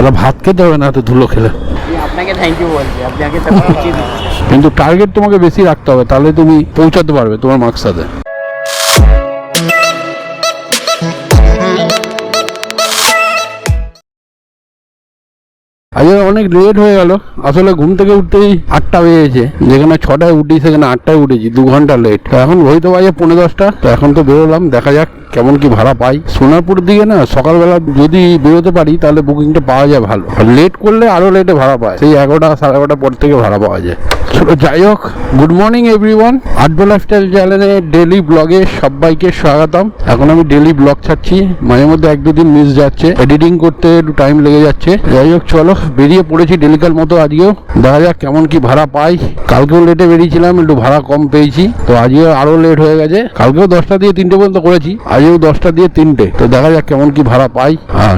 তাহলে ভাত খেতে হবে না ধুলো খেলে। আপনাকে থ্যাংক ইউ বলছি কিন্তু টার্গেট তোমাকে বেশি রাখতে হবে তাহলে তুমি পৌঁছাতে পারবে তোমার মাকসাদে আজকে অনেক লেট হয়ে গেল। আসলে ঘুম থেকে উঠতেই আটটা বেজেছে। যেখানে ছটায় উঠি, সেখানে আটটায় উঠেছি, দু ঘণ্টা লেট তো এখন হয়তো বাজে পনেরো দশটা। তো এখন তো বেরোলাম, দেখা যাক কেমন কি ভাড়া পাই। সোনারপুর দিকে না, সকালবেলা যদি বেরোতে পারি, তাহলে বুকিংটা পাওয়া যায় ভালো। লেট করলে আরও লেটে ভাড়া পায়। সেই এগারোটা, সাড়ে এগারোটার পর থেকে ভাড়া পাওয়া যায়। চলো যাই হোক গুড মর্নিং এভরিওয়ান আটবো লাইফস্টাইল চ্যানেলে ডেলি ব্লগে সবাইকে স্বাগতম। এখন আমি ডেলি ব্লগ ছাড়ছি। মাঝে মধ্যে এক দুদিন মিস যাচ্ছে। এডিটিং করতে একটু টাইম লেগে যাচ্ছে। যাই হোক, চলো, বেরিয়ে পড়েছি ডেলিকাল মতো আজকেও। দেখা যাক কেমন কি ভাড়া পাই। কালকেও লেটে বেরিয়েছিলাম, একটু ভাড়া কম পেয়েছি। তো আজকে আরও লেট হয়ে গেছে। কালকেও দশটা দিয়ে তিনটে পর্যন্ত করেছি। আজকেও দশটা দিয়ে তিনটে। তো দেখা যাক কেমন কি ভাড়া পাই। আর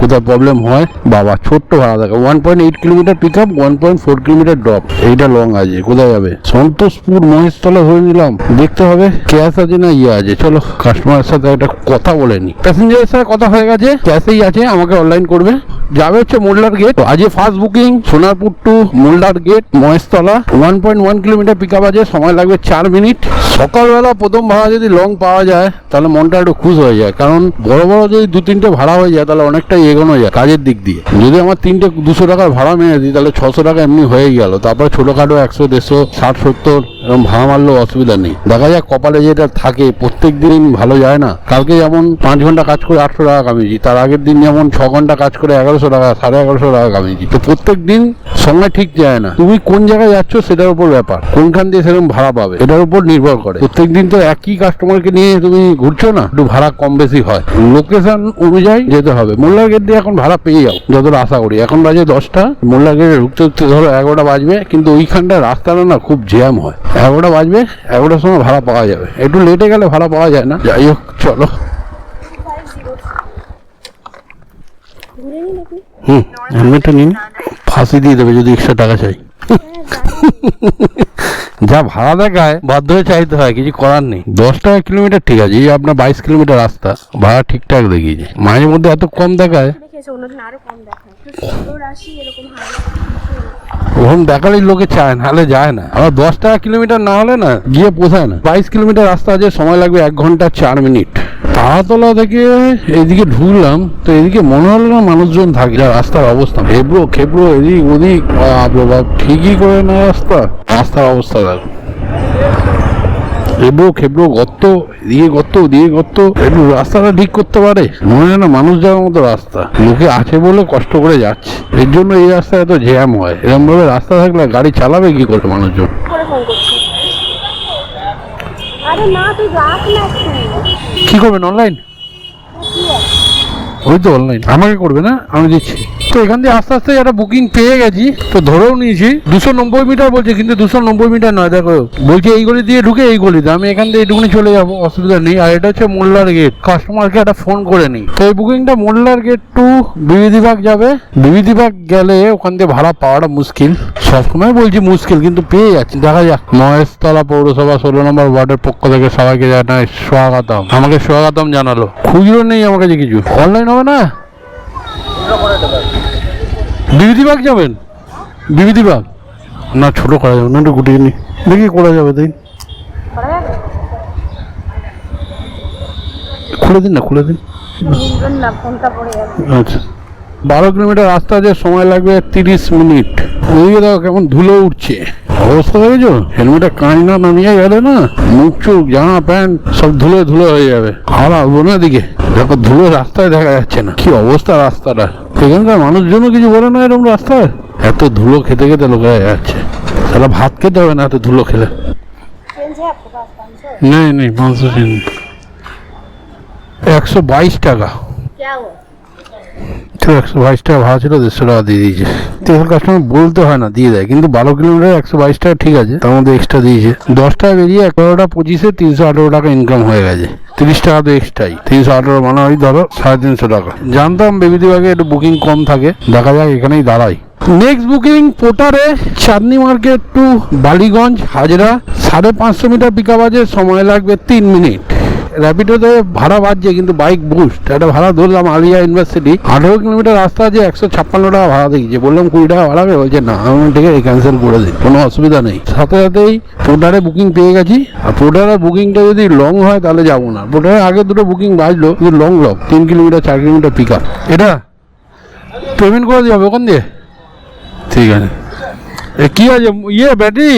কোথায় প্রবলেম হয়, বাবা, ছোট্ট ভাড়া দেখো one point eight kilometre pick up one point four kilometre drop এইটা লং আছে, কোথায় যাবে? সন্তোষপুর, মহেশতলা ধরে নিলাম। দেখতে হবে ক্যাশ আছে না ইয়ে আছে। চলো কাস্টমারের সাথে একটা কথা বলে নি। প্যাসেঞ্জারের সাথে কথা হয়ে গেছে ক্যাশেই আছে, আমাকে অনলাইন করবে। যাবে হচ্ছে মোল্লার গেট আজকে first booking Sonarpur to Mollar gate Maheshtala. One point one kilometre pick up আছে, সময় লাগবে চার মিনিট সকালবেলা প্রথম ভাড়া যদি লং পাওয়া যায়, তাহলে মনটা একটু খুশ হয়ে যায়। কারণ বড় বড় যদি দু তিনটে ভাড়া হয়ে যায়, তাহলে অনেকটাই এগোনো যায়, কাজের দিক দিয়ে। যদি আমার তিনটে দুশো টাকার ভাড়া মেরে দিই, তাহলে ছশো টাকা এমনি হয়ে গেল। তারপর ছোটোখাটো একশো, দেড়শো, ষাট, সত্তর, এরকম ভাড়া মারলেও অসুবিধা নেই। দেখা যাক কপালে যেটা থাকে, প্রত্যেক দিন ভালো যায় না। কালকে যেমন পাঁচ ঘণ্টা কাজ করে আটশো টাকা কামিয়েছি, তার আগের দিন যেমন ছ ঘণ্টা কাজ করে এগারোশো টাকা, সাড়ে এগারোশো টাকা কামিয়েছি। তো প্রত্যেক দিন সময় ঠিক যায় না। তুমি কোন জায়গায় যাচ্ছ সেটার উপর ব্যাপার। কোনখান দিয়ে সেরকম ভাড়া পাবে, এটার উপর নির্ভর করে। প্রত্যেক দিন তো একই কাস্টমারকে নিয়ে তুমি ঘুরছো না? একটু ভাড়া কম বেশি হয়। লোকেশন অনুযায়ী যেতে হবে। মোল্লার গেট দিয়ে এখন ভাড়া পেয়ে যাও যতটা আশা করি। এখন বাজে দশটা মোল্লার গেটে ঢুকতে ঢুকতে ধরো এগারোটা বাজবে কিন্তু ওইখানটা রাস্তাটা না খুব জ্যাম হয়। এগারোটা বাজবে এগারোটার সময় ভাড়া পাওয়া যাবে। একটু লেটে গেলে ভাড়া পাওয়া যায় না। যাই হোক চলো। হুম হেলমেটটা নিন ফাঁসি দিয়ে দেবে যদি এক্সট্রা টাকা চাই। যা ভাড়া দেখায় বাধ্য হয়ে চাইতে হয় কিছু করার নেই। দশ টাকা কিলোমিটার ঠিক আছে এই আপনার বাইশ কিলোমিটার রাস্তা ভাড়া ঠিকঠাক দেখিয়েছে। মাঝে মধ্যে এত কম দেখায়। ওরকম দেখালেই লোকে চায় না হলে যায় না। আবার দশ টাকা কিলোমিটার না হলে না গিয়ে পোষায় না। বাইশ কিলোমিটার রাস্তা আছে সময় লাগবে এক ঘণ্টা চার মিনিট। তারাতলা থেকে এদিকে ঢুকলাম, তো এদিকে মনে হলো না মানুষজন থাকে, যা রাস্তার অবস্থা। খেবড়ো খেবড়ো, এদিক ওদিক বাপ, ঠিকই করে না রাস্তা? রাস্তার অবস্থা দেখো। খেবড়ো খেবড়ো গর্ত, এদিকে গর্ত, ওদিকে গর্ত। একটু রাস্তাটা ঠিক করতে পারে? মনে হয় না মানুষ যাওয়ার মতো রাস্তা। লোকে আছে বলে কষ্ট করে যাচ্ছে। এর জন্য এই রাস্তায় এত জ্যাম হয়। এরকম ভাবে রাস্তা থাকলে গাড়ি চালাবে কি করে মানুষজন? আরে তুই রাখ না কি করবেন অনলাইন ওই তো অনলাইন আমাকে করবে না? আমি দিচ্ছি। তো এখান দিয়ে আস্তে আস্তে একটা বুকিং পেয়ে গেছি। তো ধরেও নিয়েছি। দুশো নব্বই মিটার বলছে, কিন্তু দুশো নব্বই মিটার নয়, দেখো। বলছে এই গলি দিয়ে ঢুকে এই গলিতে। আমি এখান দিয়ে এইটুকুনি চলে যাব, অসুবিধা নেই। আর এটা হচ্ছে মোল্লার গেট কাস্টমারকে একটা ফোন করে নিই। তো এই বুকিংটা মোল্লার গেট টু বিবিধিবাগ যাবে। বিবিধিবাগ গেলে ওখান দিয়ে ভাড়া পাওয়াটা মুশকিল। সবসময় বলছি মুশকিল, কিন্তু পেয়ে যাচ্ছি। দেখা যাক। মহেশতলা পৌরসভা ষোলো নম্বর ওয়ার্ডের পক্ষ থেকে সবাইকে জানাই স্বাগতম। আমাকে স্বাগতম জানালো। খুচরো নেই আমার কাছে কিছু। অনলাইন হবে না? বিভূতিবাগ যাবেন? বিভূতিবাগ না, ছোট করা যাবে না, একটু গুটিয়ে নি। দেখি করা যাবে তাই খুলে দিন না, খুলে দিন। আচ্ছা। বারো কিলোমিটার রাস্তা আছে, সময় লাগবে তিরিশ মিনিট। ওইদিকে দেখো কেমন ধুলো উঠছে। অবস্থা দেখেছ? হেলমেটে কাঁচ না নামিয়ে গেলে না, মুখ চুখ, জামা প্যান্ট, সব ধুলো ধুলো হয়ে যাবে। আর আসব না দিকে দেখো ধুলো রাস্তায় দেখা যাচ্ছে না। কি অবস্থা রাস্তাটা? সেখানকার মানুষজনও কিছু বলে না এরকম রাস্তায়? এত ধুলো খেতে খেতে লোক যাচ্ছে। তাহলে ভাত খেতে হবে না এত ধুলো খেলে? নেই নেই পাঁচশো একশো বাইশ টাকা। একশো একশো বাইশ টাকা ভাড়া ছিল, দেড়শো টাকা দিয়ে দিয়েছে। তেল কাস্টমার বলতে হয় না, দিয়ে দেয়। কিন্তু বারো কিলোমিটার একশো বাইশ টাকা ঠিক আছে, তার মধ্যে এক্সট্রা দিয়েছে। দশ টাকা বেরিয়ে এগারোটা পঁচিশে তিনশো আঠেরো টাকা ইনকাম হয়ে গেছে। তিরিশ টাকা তো এক্সট্রাই তিনশো আঠেরো মানে ওই ধরো সাড়ে তিনশো টাকা। জানতাম বেবিদিবাগে একটু বুকিং কম থাকে। দেখা যাক এখানেই দাঁড়াই। নেক্সট বুকিং পোটারে, চাঁদনি মার্কেট টু বালিগঞ্জ, হাজরা। সাড়ে পাঁচশো মিটার পিক আছে, সময় লাগবে তিন মিনিট র্যাপিডোতে ভাড়া বাড়ছে, কিন্তু বাইক বুস্ট একটা ভাড়া ধরলাম আলিয়া ইউনিভার্সিটি, আঠেরো কিলোমিটার রাস্তা আছে একশো ছাপ্পান্ন টাকা ভাড়া দেখছে বললাম কুড়ি টাকা ভাড়াবে বলছে না আমি ঠিক আছে ক্যান্সেল করে দিন, কোনো অসুবিধা নেই। সাথে সাথেই পোর্টারে বুকিং পেয়ে গেছি। আর পোর্টারের বুকিংটা যদি লং হয়, তাহলে যাব না। পোর্টারে আগে দুটো বুকিং বাজলো, কিন্তু লং লং তিন কিলোমিটার, চার কিলোমিটার পিক আপ এটা পেমেন্ট করে দিয়ে হবে ওখান দিয়ে? ঠিক আছে। কি আছে? ইয়ে ব্যাটারি?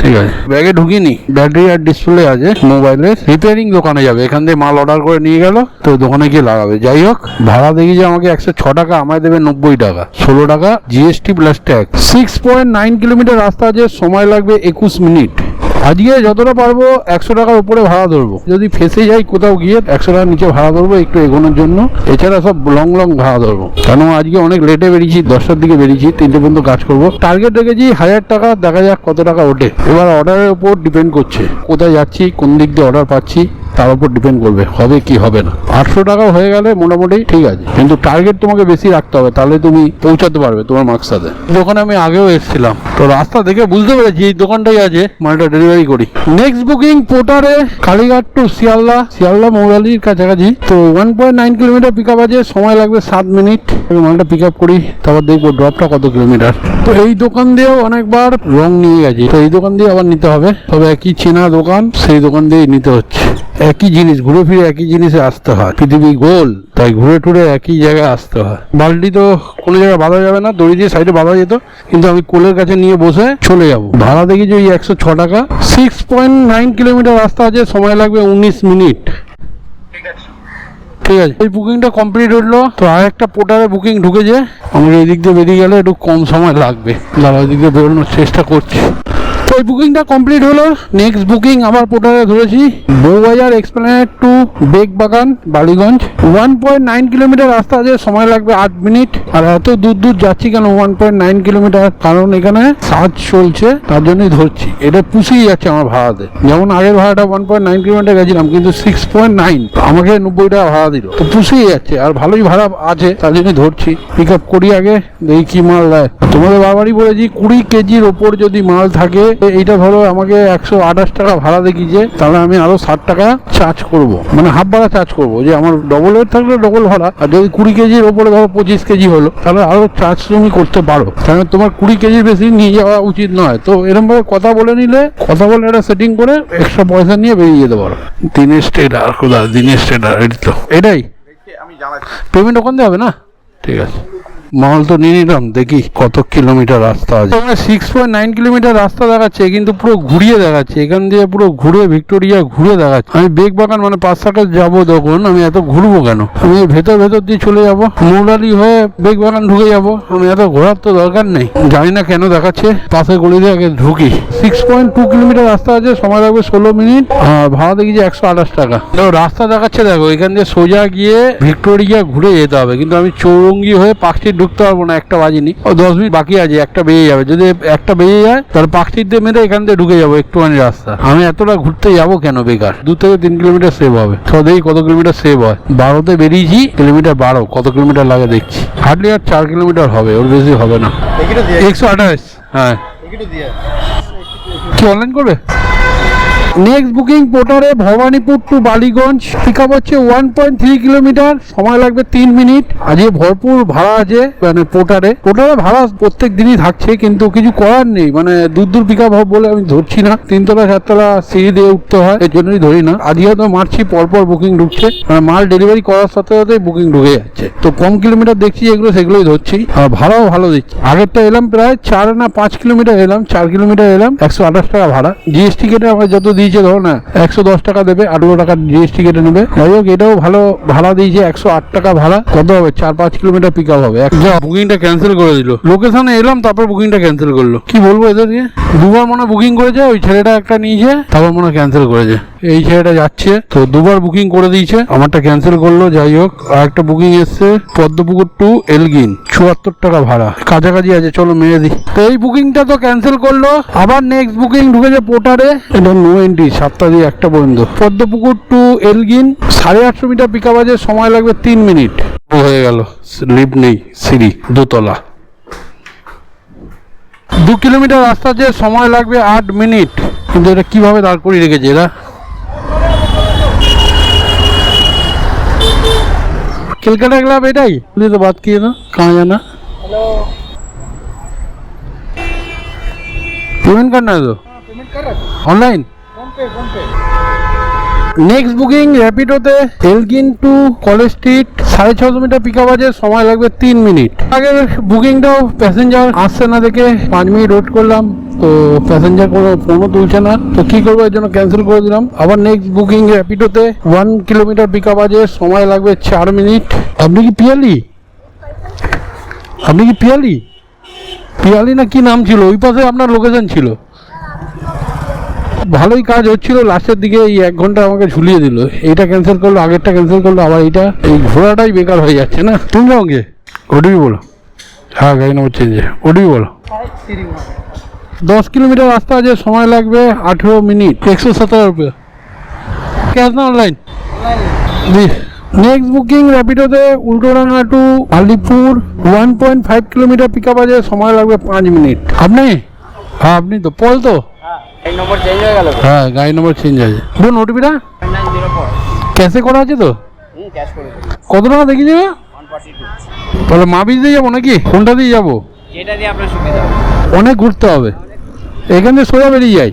ঠিক আছে। ব্যাগে ঢুকিনি। ব্যাটারি আর ডিসপ্লে আছে মোবাইলের রিপেয়ারিং দোকানে যাবে। এখান থেকে মাল অর্ডার করে নিয়ে গেল। তো দোকানে গিয়ে লাগাবে। যাই হোক, ভাড়া দেখি যে আমাকে একশো ছ টাকা, আমায় দেবে নব্বই টাকা। ষোলো টাকা GST plus tax six point nine kilometre রাস্তা আছে, সময় লাগবে একুশ মিনিট আজকে যতটা পারব একশো টাকার উপরে ভাড়া ধরবো। যদি ফেসে যাই কোথাও গিয়ে একশো টাকার নিচে ভাড়া ধরবো একটু এগোনোর জন্য। এছাড়া সব লং লং ভাড়া ধরবো। কেন আজকে অনেক লেটে বেরিয়েছি, দশটার দিকে বেরিয়েছি, তিনটে পর্যন্ত কাজ করব। টার্গেট রেখেছি হাজার টাকা, দেখা যাক কত টাকা ওঠে। এবার অর্ডারের উপর ডিপেন্ড করছে। কোথায় যাচ্ছি, কোন দিক দিয়ে অর্ডার পাচ্ছি। তার উপর ডিপেন্ড করবে, হবে কি হবে না। আটশো টাকা হয়ে গেলে মোটামুটি ঠিক আছে, কিন্তু টার্গেট তোমাকে বেশি রাখতে হবে, তাহলে তুমি পৌঁছাতে পারবে তোমার মাকসাদে দোকানে আমি আগেও এসেছিলাম, তো রাস্তা দেখে বুঝতে পেরেছি এই দোকানটাই আছে, মালটা ডেলিভারি করি। নেক্সট বুকিং পোর্টারে কালীঘাট টু শিয়ালদা শিয়ালদা মৌরালির কাছাকাছি, তো one point nine kilometre pick up আছে, সময় লাগবে সাত মিনিট, আমি মালটা পিক আপ করি, তারপর দেখব ড্রপটা কত কিলোমিটার তো এই দোকান দিয়েও অনেকবার রং নিয়ে গেছি, তো এই দোকান দিয়ে আবার নিতে হবে, তবে একই চেনা দোকান, সেই দোকান দিয়েই নিতে হচ্ছে। একই জিনিস ঘুরে ফিরে একই জিনিসে আসতে হয়। পৃথিবী গোল তাই ঘুরে টুরে একই জায়গায় আসতে হয়। বালতি তো কোনো জায়গায় বাঁধা যাবে না দড়ি দিয়ে সাইডে বাঁধা যেত কিন্তু আমি কোলের কাছে নিয়ে বসে চলে যাব। ভাড়া দেখি যে ওই একশো ছ টাকা। সিক্স পয়েন্ট নাইন কিলোমিটার রাস্তা আছে সময় লাগবে উনিশ মিনিট। ঠিক আছে। এই বুকিংটা কমপ্লিট হলো তো আর একটা পোর্টারে বুকিং ঢুকেছে। আমাকে এই দিক দিয়ে বেরিয়ে গেলে একটু কম সময় লাগবে। দাঁড়া ওই দিক দিয়ে বেরোনোর চেষ্টা করছি। এই বুকিংটা কমপ্লিট হলো নেক্সট বুকিং আবার পোর্টারে ধরেছি। Bowbazar Esplanade to Begbagan Ballygunge. One point nine kilometre রাস্তা আছে, সময় লাগবে আট মিনিট আর এত দূর দূর যাচ্ছি কেন ওয়ান পয়েন্ট নাইন কিলোমিটার কারণ এখানে কাজ চলছে, তার জন্যই ধরছি। এটা পুষিয়ে যাচ্ছে আমার ভাড়াতে। যেমন আগের ভাড়াটা ওয়ান পয়েন্ট নাইন কিলোমিটার গেছিলাম, কিন্তু সিক্স পয়েন্ট নাইন আমাকে নব্বই টাকা ভাড়া দিল। তো পুষিয়ে যাচ্ছে, আর ভালোই ভাড়া আছে, তার জন্যই ধরছি। পিক আপ করি আগে, দেখি কি মাল দেয়। তোমাদের বাবারই বলেছি, কুড়ি কেজির ওপর যদি মাল থাকে এইটা ধরো আমাকে একশো আঠাশ টাকা ভাড়া দেখিয়েছে তাহলে আমি আরও ষাট টাকা চার্জ করব। মানে হাফ ভাড়া চার্জ করব যে আমার ডবল ওয়েট থাকলে ডবল ভাড়া আর যদি কুড়ি কেজির ওপরে ধরো পঁচিশ কেজি হলো তাহলে আরও চার্জ তুমি করতে পারো। কারণ তোমার কুড়ি কেজির বেশি নিয়ে যাওয়া উচিত নয়। তো এরকম ভাবে কথা বলে নিলে কথা বলে একটা সেটিং করে এক্সট্রা পয়সা নিয়ে বেরিয়ে যেতে পারো। দিনের স্টেডার কোথায়? দিনের স্টেডার এই তো। এটাই? আমি জানাচ্ছি। পেমেন্ট ওখান দিয়ে হবে না? ঠিক আছে। মাল তো নিয়ে নিলাম, দেখি কত কিলোমিটার রাস্তা আছে। সিক্স পয়েন্ট নাইন কিলোমিটার রাস্তা দেখাচ্ছে, কিন্তু পুরো ঘুরিয়ে দেখাচ্ছে, এখান দিয়ে পুরো ঘুরে, ভিক্টোরিয়া ঘুরে দেখাচ্ছে। আমি বেগ বাগান মানে পাঁচ টাকা যাব তখন, আমি এত ঘুরবো কেন? আমি ভেতর ভেতর দিয়ে চলে যাব মৌলালি হয়ে বেগ বাগান ঢুকে যাব, আমি এত ঘোরার তো দরকার নেই। জানি না কেন দেখাচ্ছে, পাশে গলি দিয়ে আগে ঢুকি। সিক্স পয়েন্ট টু কিলোমিটার রাস্তা আছে, সময় লাগবে ষোলো মিনিট। আর ভাড়া দেখি যে একশো আঠাশ টাকা। দেখো রাস্তা দেখাচ্ছে, দেখো, এখান দিয়ে সোজা গিয়ে ভিক্টোরিয়া ঘুরে যেতে হবে, কিন্তু আমি চৌরঙ্গি হয়ে পাকস্ট্রিট ঢুকতে পারব না একটা বাজিনি। ও দশ মিনিট বাকি আছে একটা বেজে যাবে। যদি একটা বেজে যায় তাহলে পাকস্ট্রিট দিয়ে মেরে এখান দিয়ে ঢুকে যাব একটুখানি রাস্তা। আমি এতটা ঘুরতে যাব কেন বেকার? দু থেকে তিন কিলোমিটার সেভ হবে। তো দেখি কত কিলোমিটার সেভ হয়? বারোতে বেরিয়েছি কিলোমিটার বারো কত কিলোমিটার লাগে দেখছি। হার্ডলি আর চার কিলোমিটার হবে ওর বেশি হবে না। একশো আঠাশ। হ্যাঁ। কি অনলাইন করবে? Next booking পোর্টারে Bhowanipore to Ballygunge pick up হচ্ছে ওয়ান পয়েন্ট থ্রি কিলোমিটার সময় লাগবে তিন মিনিট আজকে ভরপুর ভাড়া আছে মানে পোর্টারে পোর্টারে ভাড়া প্রত্যেক দিনই থাকছে, কিন্তু কিছু করার নেই। মানে দূর দূর পিক আপ বলে আমি ধরছি না। তিনতলা, চারতলা সিঁড়ি দিয়ে উঠতে হয়, এর জন্যই ধরি না। আজকে তো মারছি, পরপর বুকিং ঢুকছে। মানে মাল ডেলিভারি করার সাথে সাথে বুকিং ঢুকে যাচ্ছে। তো কম কিলোমিটার দেখছি যেগুলো সেগুলোই ধরছি। আর ভাড়াও ভালো দিচ্ছি। আগেরটা এলাম প্রায় চার না পাঁচ কিলোমিটার এলাম, চার কিলোমিটার এলাম, একশো আঠাশ টাকা ভাড়া। জিএসটি কেটে আমার যত দিয়েছে ধরো না একশো দশ টাকা দেবে আঠারো টাকা জিএসটি কেটে নেবে। যাই হোক এটাও ভালো ভাড়া দিয়েছে একশো আট টাকা ভাড়া। কত হবে? চার পাঁচ কিলোমিটার পিক আপ হবে বুকিংটা ক্যান্সেল করে দিল। লোকেশনে এলাম তারপর বুকিংটা ক্যান্সেল করল। কি বলব এদেরকে? দুবার মনে বুকিং করেছে ওই ছেলেটা একটা নিয়েছে। তারপর মনে ক্যান্সেল করেছে। এই ছেলেটা যাচ্ছে তো দুবার বুকিং করে দিয়েছে আমারটা ক্যান্সেল করল যাই হোক। আর একটা বুকিং এসছে পদ্মপুকুর টু এলগিন চুয়াত্তর টাকা ভাড়া। কাছাকাছি আছে চলো মেরে দিই। তো এই বুকিংটা তো ক্যান্সেল করল আবার নেক্সট বুকিং ঢুকেছে পোর্টারে এটা নো এন্ট্রি সাতটা দিয়ে একটা পর্যন্ত পদ্মপুকুর টু এলগিন সাড়ে আটশো মিটার পিক আপ আছে সময় লাগবে তিন মিনিট হয়ে গেল লিফট নেই সিঁড়ি দোতলা দু কিলোমিটার রাস্তা আছে সময় লাগবে আট মিনিট কিন্তু এটা কিভাবে দাঁড় করিয়ে রেখেছে এরা कलकत्ता क्लब এটাই ये तो बात किए ना कहाँ जाना हेलो पेमेंट करना है तो पेमेंट कर रहा ऑनलाइन फोन पे फोन पे নেক্সট বুকিং র্যাপিডোতে এলগিন টু কলেজ স্ট্রিট সাড়ে ছশো মিটার পিক আপ আছে, সময় লাগবে তিন মিনিট। আগের বুকিংটাও প্যাসেঞ্জার আসছে না দেখে পাঁচ মিনিট ওয়েট করলাম, তো প্যাসেঞ্জার কোনো ফোনও তুলছে না। তো কি করব, এর জন্য ক্যান্সেল করে দিলাম। আবার নেক্সট বুকিং র্যাপিডোতে ওয়ান কিলোমিটার পিক আপ আছে, সময় লাগবে চার মিনিট। আপনি কি পিয়ালি? আপনি কি পিয়ালি? পিয়ালি না কি নাম ছিল? ওই পাশে আপনার লোকেশন ছিল। ভালোই কাজ হচ্ছিল লাস্টের দিকে এই এক ঘণ্টা আমাকে ঝুলিয়ে দিল। এইটা ক্যান্সেল করল আগেরটা ক্যান্সেল করল আবার এইটা। এই ঘোরাটাই বেকার হয়ে যাচ্ছে না? তুমি আমাকে ওডিবি বলো। হ্যাঁ গাড়ি নম্বর চেঞ্জ ওডিবি বলো। দশ কিলোমিটার রাস্তা আছে সময় লাগবে আঠেরো মিনিট। একশো সতেরো রুপিয়া। ক্যাশ না online next booking র্যাপিডোতে Ultadanga to Alipore one point five kilometre pick up আছে সময় লাগবে পাঁচ মিনিট। আপনি? হ্যাঁ আপনি তো পল তো? হ্যাঁ গাড়ি নম্বর চেঞ্জ হয়েছে বোন ওটিপিটা ক্যাশে করা আছে তো? কত টাকা দেখি যাবে? তাহলে মা দিয়ে যাব নাকি? কোনটা যাব? অনেক ঘুরতে হবে। এখান থেকে সোজা বেরিয়ে যাই।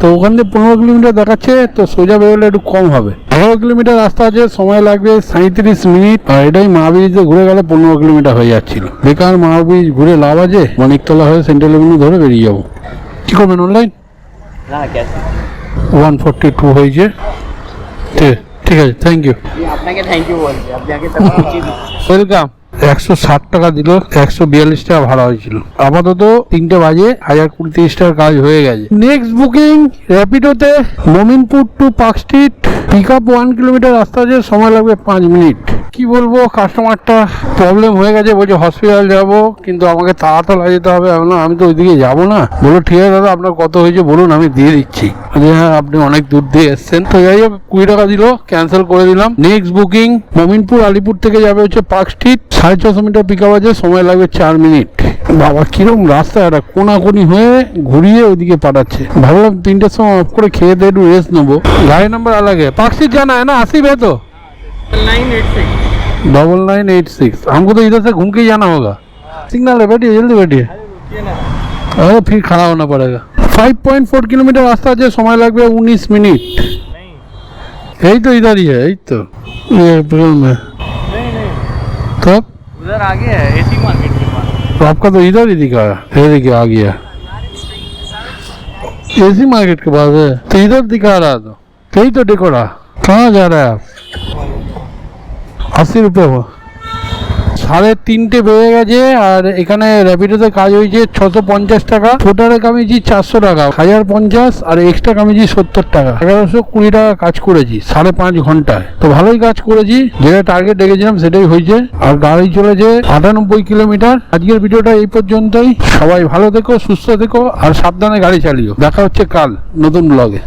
তো ওখান থেকে পনেরো কিলোমিটার দেখাচ্ছে তো সোজা বেরোলে একটু কম হবে। পনেরো কিলোমিটার রাস্তা আছে সময় লাগবে সাঁত্রিশ মিনিট। আর এটাই মহাবীজে ঘুরে গেলে পনেরো কিলোমিটার হয়ে যাচ্ছিল। বেকার মহাবীজ ঘুরে লাভ আছে? মানিকতলা হয়ে সেন্ট্রাল এভিনিউ ধরে বেরিয়ে যাব। কী করবেন অনলাইন না ক্যাশ ওয়ান ফোরটি টু হয়েছে ঠিক ঠিক আছে থ্যাংক ইউ আপনাকে থ্যাংক ইউ বলছি আপনি আগে তো উচিত ওয়েলকাম একশো ষাট টাকা দিল একশো বিয়াল্লিশ টাকা ভাড়া হয়েছিল। আপাতত তিনটে বাজে হাজার কুড়ি তিরিশ টাকার কাজ হয়ে গেছে। Next booking র্যাপিডোতে Mominpur to Park Street pick up one kilometre রাস্তা আছে সময় লাগবে পাঁচ মিনিট। কি বলব কাস্টমারটা প্রবলেম হয়ে গেছে বলছে হসপিটাল যাব কিন্তু আমাকে তাড়াতাড়ি যেতে হবে। বললাম, আমি তো ওইদিকে যাব না। বলো ঠিক আছে দাদা আপনার কত হয়েছে বলুন আমি দিয়ে দিচ্ছি। হ্যাঁ আপনি অনেক দূর দিয়ে এসছেন। তো যাই কুড়ি টাকা দিল ক্যান্সেল করে দিলাম। নেক্সট বুকিং মমিনপুর আলিপুর থেকে যাবে হচ্ছে পার্ক স্ট্রিট ছশো মিটার পিক আপ আছে সময় লাগবে চার মিনিট বাবা কিরম রাস্তা একটা কোনাকুনি হয়ে ঘুরিয়ে ওইদিকে পাঠাচ্ছে ভাবলাম তিনটের সময় অফ করে খেয়ে দিয়ে একটু রেস্ট নেবো গাড়ি নাম্বার আলাগে পার্ক स्ट्रीट जाना है ना अस्सी है तो nine eight six double nine eight six हमको तो इधर से घूम के ही जाना होगा सिग्नल है बैठिए जल्दी बैठिए अरे फिर खड़ा होना पड़ेगा फाइव पॉइंट फोर किलोमीटर रास्ता আছে সময় লাগবে उन्नीस मिनट यही तो इधर ही है यही तो ये बगल में तब उधर आगे है एसी मार्केट के पास। तो आपका तो इधर ही दिखा है देखिए आ गया। एसी मार्केट के पास है तो इधर दिखा रहा तो। यही तो डिकोड़ा तो कहाँ जा रहा है आप? अस्सी रुपये हुआ। সাড়ে তিনটে বেড়ে গেছে, আর এখানে র্যাপিডোতে কাজ হয়েছে ছশো পঞ্চাশ টাকা। ফোটারে কামিয়েছি চারশো টাকা, হাজার পঞ্চাশ, আর এক্সট্রা কামিয়েছি সত্তর টাকা। এগারোশো কুড়ি টাকা কাজ করেছি, সাড়ে পাঁচ ঘন্টায়। তো ভালোই কাজ করেছি, যেটা টার্গেট ডেকেছিলাম সেটাই হয়েছে। আর গাড়ি চলেছে আটানব্বই কিলোমিটার। আজকের ভিডিওটা এই পর্যন্তই। সবাই ভালো থেকো, সুস্থ থেকো, আর সাবধানে গাড়ি চালিও। দেখা হচ্ছে কাল নতুন ব্লগে